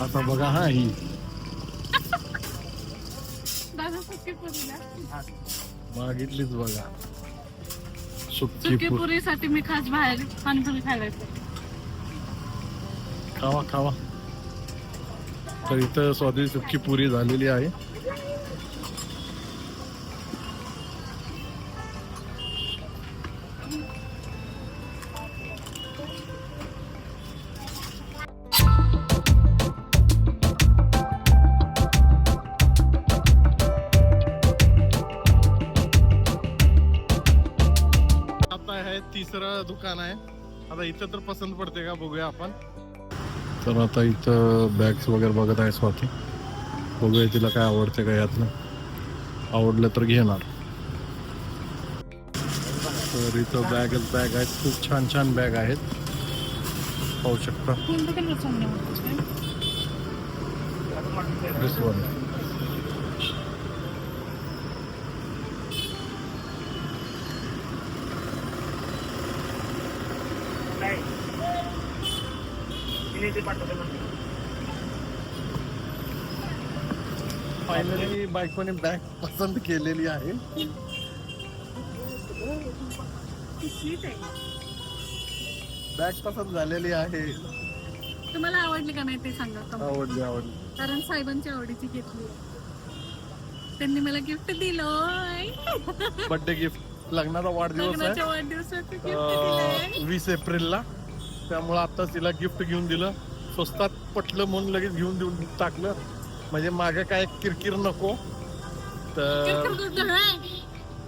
आता बघा हा ही. सुकी मागितलीच बघा. सुकी पुरी. पुरीसाठी मी खास बाहेर पाणीपुरी खायला येते. खावा खावा. तर इथं स्वादिष्ट सुक्की पुरी झालेली आहे. आहे तिसरं दुकान आहे. आता इथं तर पसंत पडते का? बघूया आपण. तर आता इथं बॅग्स वगैरे बघत आहे स्वाती बघूया तिला काय आवडते का यातलं. आवडलं तर घेणार. तर इथं बॅगच बॅग आहेत. खूप छान छान बॅग आहेत. पाहू शकता. फायनली बायकोने बॅग पसंत केलेली आहे. बॅग पसंत झालेली आहे. तुम्हाला आवडली का नाही ते सांगा. आवडली आवडली. कारण साहेबांच्या आवडीची घेतली त्यांनी मला गिफ्ट दिलोय. बर्थडे गिफ्ट लग्नाचा वाढदिवस आहे. वीस एप्रिलला. त्यामुळं आत्ताच तिला गिफ्ट घेऊन दिलं. स्वस्तात पटलं म्हणून लगेच घेऊन देऊन टाकलं. म्हणजे मागे काय किरकिर नको. तर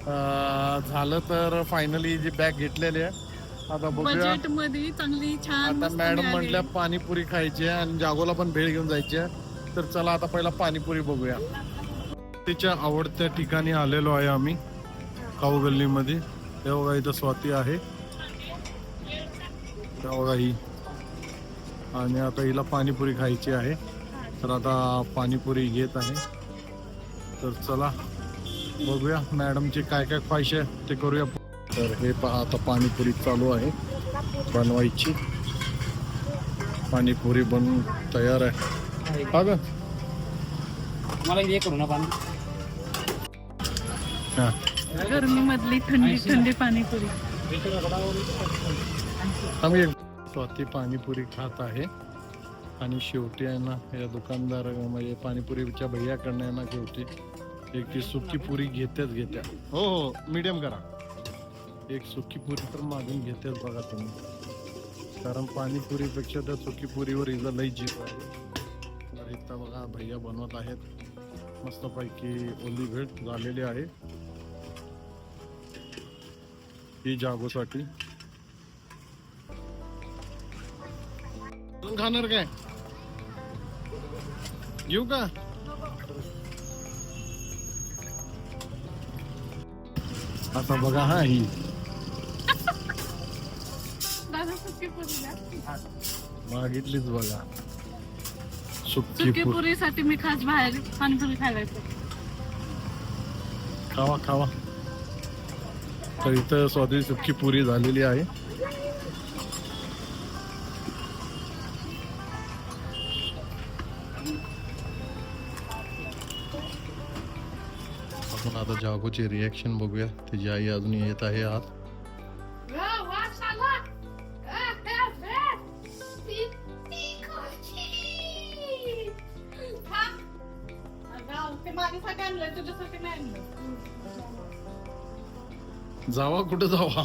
अं, झालं तर फायनली जी बॅग घेतलेली आहे. आता बघूया. बजेटमध्ये चांगली छान आता मस्त मॅडम मिळाली. म्हटल्या पाणीपुरी खायची आहे आणि जागोला पण भेळ घेऊन जायची आहे. तर चला आता पहिला पाणीपुरी बघूया. तिच्या आवडत्या ठिकाणी आलेलो आहे आम्ही. काऊ गल्लीमध्ये. हे बघा इथं स्वाती आहे. हे बघा ही. आणि आता हिला पाणीपुरी खायची आहे. तर आता पाणीपुरी घेत आहे. तर चला बघूया मॅडमची काय काय ख्वाहिश आहे ते करूया. तर हे पहा आता पाणीपुरी चालू आहे बनवायची. पाणीपुरी बनवून तयार आहे. का ग. मला हे करू ना पाणी. गरमी मधली थंडी थंडी पाणीपुरी. आम्ही स्वाती पाणीपुरी खात आहे. आणि शेवटी आहे ना या दुकानदार म्हणजे पाणीपुरीच्या भैयाकडनं आहे ना शेवटी एक ती सुकी पुरी घेतेच घेत्या. हो हो मीडियम करा. एक सुकी पुरी तर मागून घेतेच बघा तुम्ही. कारण पाणीपुरीपेक्षा त्या सुकी पुरीवर हिला लई जीव आहे. तर इथं बघा भैया बनवत आहेत. मस्तपैकी ओली भेट झालेली आहे. ही जागोसाठी. खाणार काय? घेऊ का? आता बघा हा ही. मागितलीच बघा. सुकी सुकी पुरी. पुरीसाठी मी खास बाहेर पाणीपुरी खायला खावा खावा. तर इथं स्वादिष्ट सुकी पुरी झालेली आहे. आता जागोची रिॲक्शन बघूया. तिची आई अजून येत आहे आणलं जावा कुठं जावा?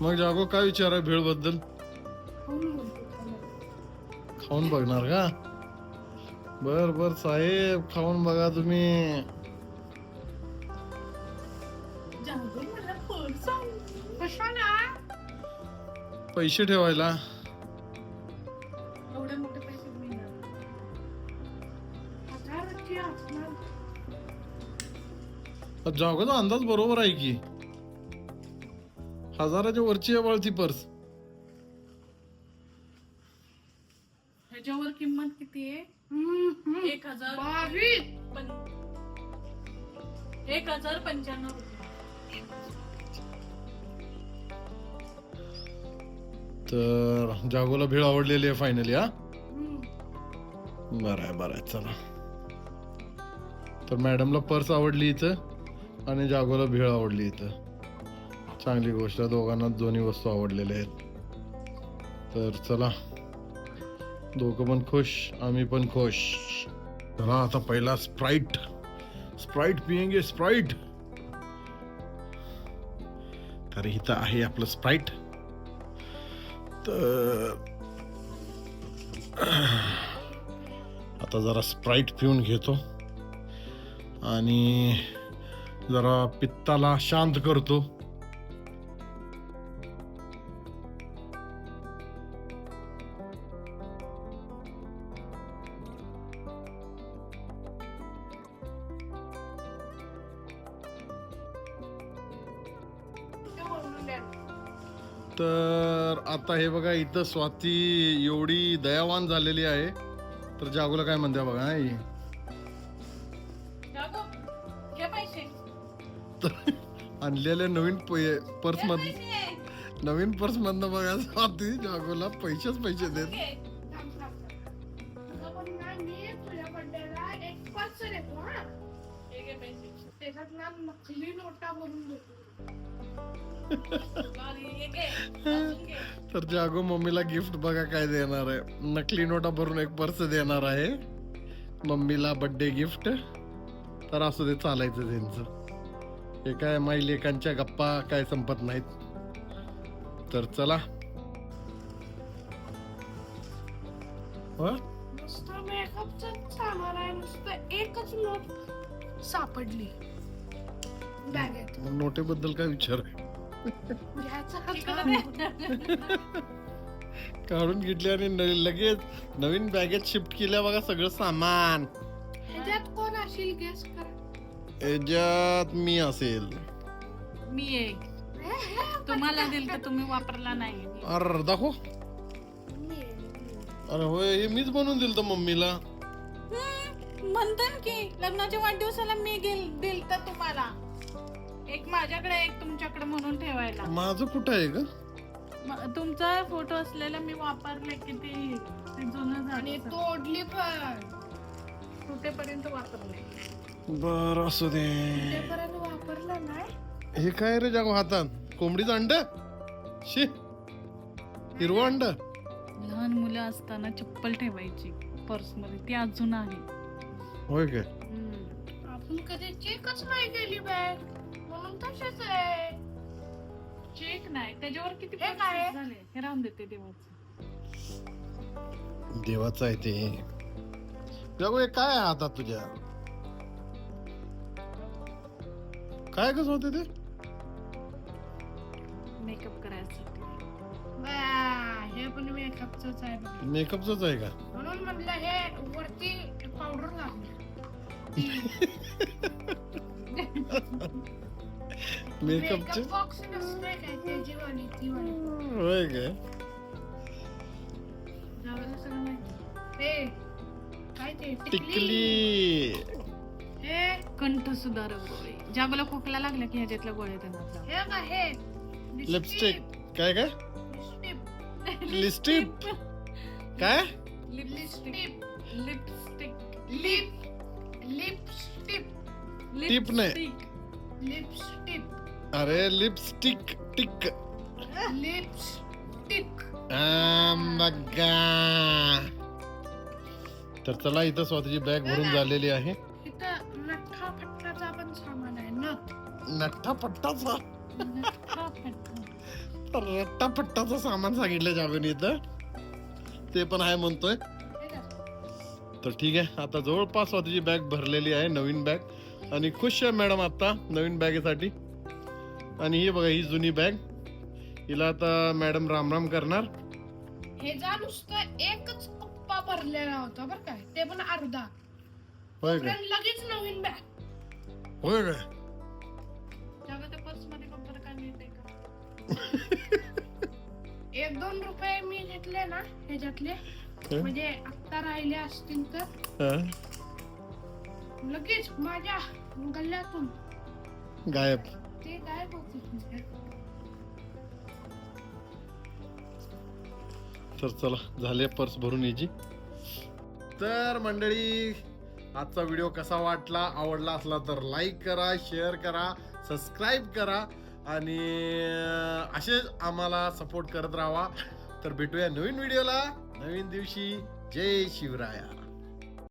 मग जागो काय विचार आहे भेळबद्दल? खाऊन बघणार का? बर बर साहेब खाऊन बघा तुम्ही. पैसे ठेवायला. हजाराची असणार. जागोचा अंदाज बरोबर आहे की. हजाराच्या वरची आहे वळती पर्स. एक हजार पंच्याण्णव तर जागोला भेळ आवडलेली आहे फायनली हा? बरं आहे बरं आहे चला. तर मॅडमला पर्स आवडली इथं आणि जागोला भेळ आवडली इथं. चांगली गोष्ट आहे दोघांना दोन्ही वस्तू आवडलेल्या आहेत. तर चला. दोघं पण खुश आम्ही पण खुश. चला आता पहिला स्प्राईट स्प्राईट पियेंगे स्प्राईट तर इथं आहे आपलं स्प्राईट तर आता जरा स्प्राईट पिऊन घेतो. आणि जरा पित्ताला शांत करतो. तर आता हे बघा इथं स्वाती एवढी दयावान झालेली आहे. तर जागोला काय म्हणते बघा पैसे. तर आणलेल्या नवीन पर्स मध. नवीन पर्स मधनं बघा स्वाती जागोला पैसेच पैसे देत. तर जागो मम्मीला गिफ्ट बघा काय देणार आहे. नकली नोटा भरून एक पर्स देणार आहे. मम्मीला बर्थडे गिफ्ट तर असू दे चालायचं त्यांचं. हे काय माई लेकांच्या गप्पा काय संपत नाहीत. तर चला. एकच नोट सापडली. बॅगेत मग नोटेबद्दल काय विचार? आहे काढून घेतली आणि लगेच नवीन बॅगेत शिफ्ट केल्या बघा सगळं सामान. ह्याच्यात कोण असेल गेस मी असेल. मी एक. हे, हे, तुम्हाला दिल तर तुम्ही वापरला नाही. अरे दाखव. आहे. अरे होय हे मीच बनवून दिलं तर मम्मीला म्हणतात की लग्नाच्या वाढदिवसाला मी गेल दिल तर तुम्हाला. एक माझ्याकडे एक तुमच्याकडे. माझं कुठं आहे ग? म- तुमचा फोटो असलेला मी वापरले किती ते जुनं आणि झालं तोडली पण. तुटेपर्यंत वापरले. बर असू दे. वापरलं नाही हे काय रे जागो हातात? कोंबडीचं अंड? शी. हिरवं अंड? लहान मुलं असताना चप्पल ठेवायची पर्समध्ये ती अजून आहे. होय काय? आपण कधी चेकच नाही केली बॅग म्हणून तसेच आहे. चेक नाही. त्याच्यावर किती हे काय? झाले? हे राहून देते देवाचं. देवाचं आहे ते. जागो हे काय आहे हातात तुझ्या? काय कसं होते ते? मेकअप करायसाठी बा, हे पण मेकअपच आहे बघ. आहे का? म्हणून म्हटलं हे वरती पावडर लागली मेकअपचे मेकअप बॉक्स नसते काय ती वाली होय काय जावयाला सगळं माहिती हे काय ते टिकली टिकली हे कंठ सुधारक गोळे जागोला खोकला लागला की ह्याच्यातल्या गोळ्या त्यांना हे हे. लिपस्टिक काय काय? लिपस्टिक लिस्टिप काय? Lipstick lipstick lip lipstick tip नाही. लिपस्टिक अरे लिपस्टिक टिक लिपस्टिक बघा तर चला इथं स्वतःची बॅग भरून झालेली आहे. इथं नठ्ठा फटकाचा पण सामान आहे नथ नट्टा पट्टाचा रट्टा पट्टाचं सामान सांगितलं जावेन इथं. ते पण आहे म्हणतोय? तर ठीक आहे आता जवळपास स्वतःची बॅग भरलेली आहे नवीन बॅग आणि खुश आहे मॅडम आता नवीन बॅगेसाठी. आणि ही बघा ही जुनी बॅग. हिला आता मॅडम राम राम करणार. हे जा नुसतं एकच पप्पा भरलेला होता बर काय ते पण अर्धा. होय काय लगेच नवीन बॅग. होय काय जागा त्या पर्समध्ये बघतो काय मिळते का? एक दोन रुपये मी घेतले ना ह्याच्यातले. हं? म्हणजे आत्ता राहिले असतील तर. हा? लगेच माझ्या गल्ल्यातून. गायब. ते काय होते. तर चला झाले पर्स भरून यायची तर मंडळी आजचा व्हिडिओ कसा वाटला आवडला असला तर लाईक करा शेअर करा सबस्क्राईब करा आणि असेच आम्हाला सपोर्ट करत राहा. तर भेटूया नवीन व्हिडिओला नवीन दिवशी. जय शिवराया.